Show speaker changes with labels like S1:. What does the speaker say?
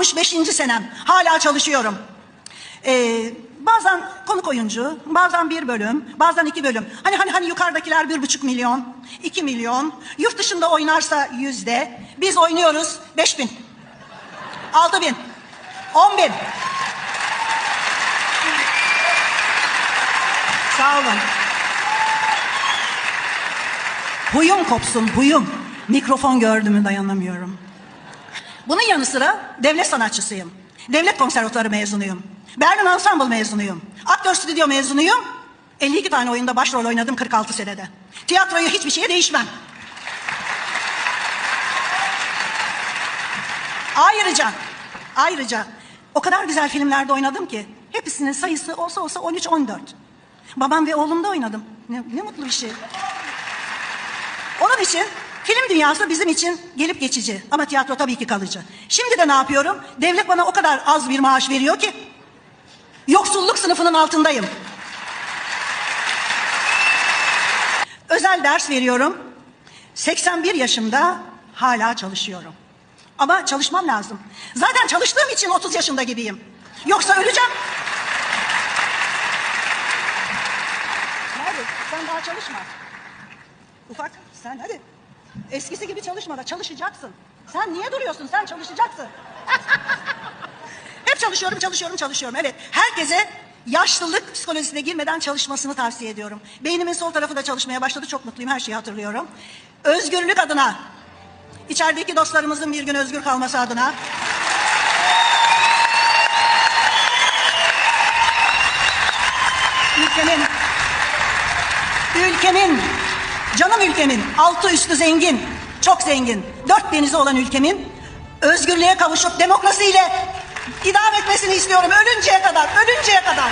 S1: 65. senem. Hala çalışıyorum. Ee, bazen konuk oyuncu, bazen bir bölüm, bazen iki bölüm. Hani hani hani yukarıdakiler bir buçuk milyon, iki milyon. Yurt dışında oynarsa yüzde. Biz oynuyoruz beş bin, altı bin, on bin. Sağ olun. Huyum kopsun, huyum. Mikrofon gördüğümü dayanamıyorum. Bunun yanı sıra devlet sanatçısıyım. Devlet konservatuarı mezunuyum. Berlin Ensemble mezunuyum. Aktör stüdyo mezunuyum. 52 tane oyunda başrol oynadım 46 senede. Tiyatroyu hiçbir şeye değişmem. Ayrıca, ayrıca o kadar güzel filmlerde oynadım ki hepsinin sayısı olsa olsa 13-14. Babam ve oğlumda oynadım. Ne, ne mutlu bir şey. Onun için film dünyası bizim için gelip geçici ama tiyatro tabii ki kalıcı. Şimdi de ne yapıyorum? Devlet bana o kadar az bir maaş veriyor ki yoksulluk sınıfının altındayım. Özel ders veriyorum. 81 yaşımda hala çalışıyorum. Ama çalışmam lazım. Zaten çalıştığım için 30 yaşında gibiyim. Yoksa öleceğim. Hadi sen daha çalışma. Ufak sen hadi. Eskisi gibi çalışma da çalışacaksın. Sen niye duruyorsun? Sen çalışacaksın. Hep çalışıyorum, çalışıyorum, çalışıyorum. Evet, herkese yaşlılık psikolojisine girmeden çalışmasını tavsiye ediyorum. Beynimin sol tarafı da çalışmaya başladı. Çok mutluyum, her şeyi hatırlıyorum. Özgürlük adına, içerideki dostlarımızın bir gün özgür kalması adına. Ülkemin Ülkemin, Canım ülkemin, altı üstü zengin, çok zengin, dört denizi olan ülkemin özgürlüğe kavuşup demokrasiyle idam etmesini istiyorum ölünceye kadar, ölünceye kadar.